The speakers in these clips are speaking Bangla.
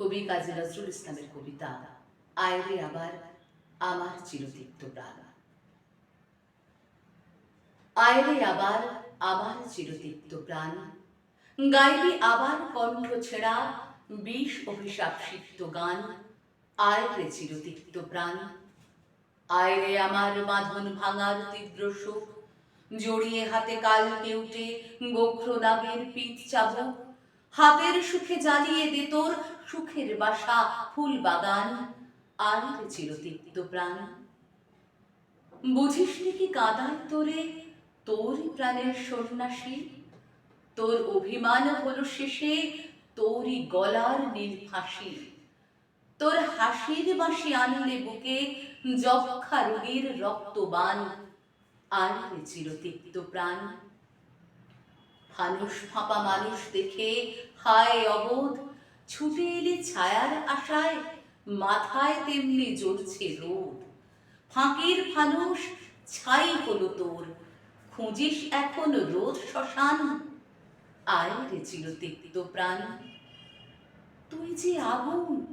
কবি কাজী নজরুল ইসলামের কবিতা, আয়রে আবার আমার চিরতিক্ত প্রাণ। আয়রে আবার আমার চিরতিক্ত প্রাণ। গাইবি আবার কণ্ঠ ছেড়া বিষ অভিশাপ সিক্ত গান। আয়রে চিরতিক্ত প্রাণ। আয়রে আমার বাঁধন ভাঙার তীব্র সুখ জড়িয়ে হাতে কাল কেউটে গোখ্র নাগের পিঠ চাবুক। হাতের সুখে জ্বালিয়ে দে তোর সুখের বাসা, ফুল বাগান আর চিরতিক্ত প্রাণ। বুঝিস কি কাদায় তোরে তোর প্রাণের সন্ন্যাসী? তোর অভিমান হলো শেষে তোরই গলার নীল ফাঁসি। তোর হাসির বাসি আনলে বুকে যক্ষা রোগীর রক্তবান আর চিরতিক্ত প্রাণ। ফানুষ ফাঁপা মানুষ দেখে হায় অবোধ। ছুটে এলে ছায়ার আশায়, মাথায় তেমনি জ্বলছে রোদ। ফাঁকের ফানুষ, ছাই হলো তোর। খুঁজিস এখন রোদ শ্মশান। আয় রে চিরতিক্ত প্রাণ। তুই যে আগুন,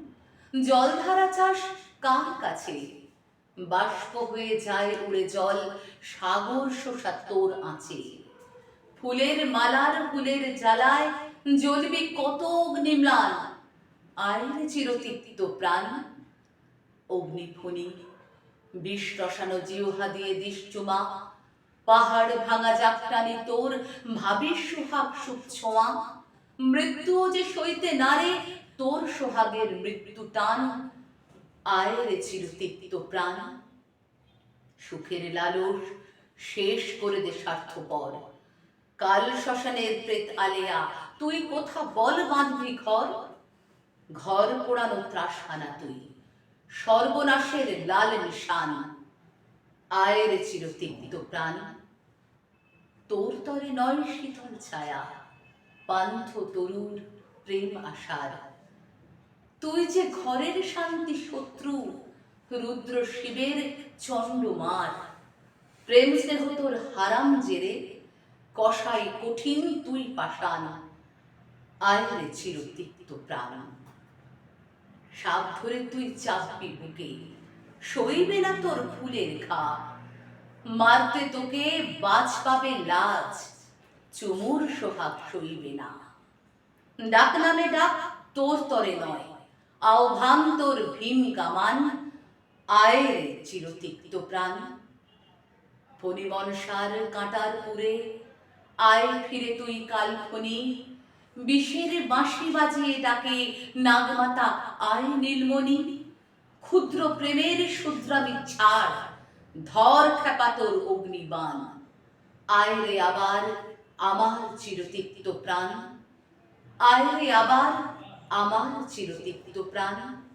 জলধারা চাষ কার কাছে? বাষ্প হয়ে যায় উড়ে জল, সাগর শোষা তোর আঁচে। ফুলের মালার ফুলের জ্বালায় জ্বলবি কত অগ্নিম্লান। আয়ের চিরতিক্ত প্রাণ, অগ্নিফণি, বিষ রসানো জিহ্বা দিয়ে দিস পাহাড় ভাঙা জাপটানি তোর, ভাবিস সোহাগ সুখ ছোঁয়া। মৃত্যু যে সইতে নারে তোর সোহাগের মৃত্যু টান। আয়ের চিরতিক্ত প্রাণ, সুখের লালস শেষ করে দে স্বার্থপর। কাল শ্মশানের প্রেত আলেয়া, তুই কোথা বল বাঁধবি ঘর? ঘর পোড়ানো ত্রাসখানা তুই, সর্বনাশের লাল নিশান, আয়ের চিরতিক্ত প্রাণ। তোর তরে নয় শীতল ছায়া, পান্থ তরুর প্রেম আশার। তুই যে ঘরের শান্তি শত্রু, রুদ্র শিবের চণ্ডমার প্রেম স্নেহ তোর হারাম জেরে কষাই কঠিন তুই পাষাণ। আয়রে চিরতিক্ত প্রাণ। সাপ ধরে তুই চাপবি বুকে, সইবে না তোর ফুলের ঘা মারতে তোকে বাজ পাবে লাজ, চুমুর সোহাগ সইবে না। ডাক নামে ডাক তোর তরে নয়, আহ্বান তোর ভীম কামান। আয়ের চিরতিক্ত প্রাণ। পরিমনসার কাঁটার পুরে আয় ফিরে তুই কাল কালখনি বিষের বাঁশি বাজিয়ে ডাকে নাগমাতা, আয় নীলমণি। ক্ষুদ্র প্রেমের শুদ্রামি ছাড়, ধর খেপা তোর অগ্নিবাণ। আয় রে আবার আমার চিরতিক্ত প্রাণ। আয় রে আবার আমার চিরতিক্ত প্রাণ।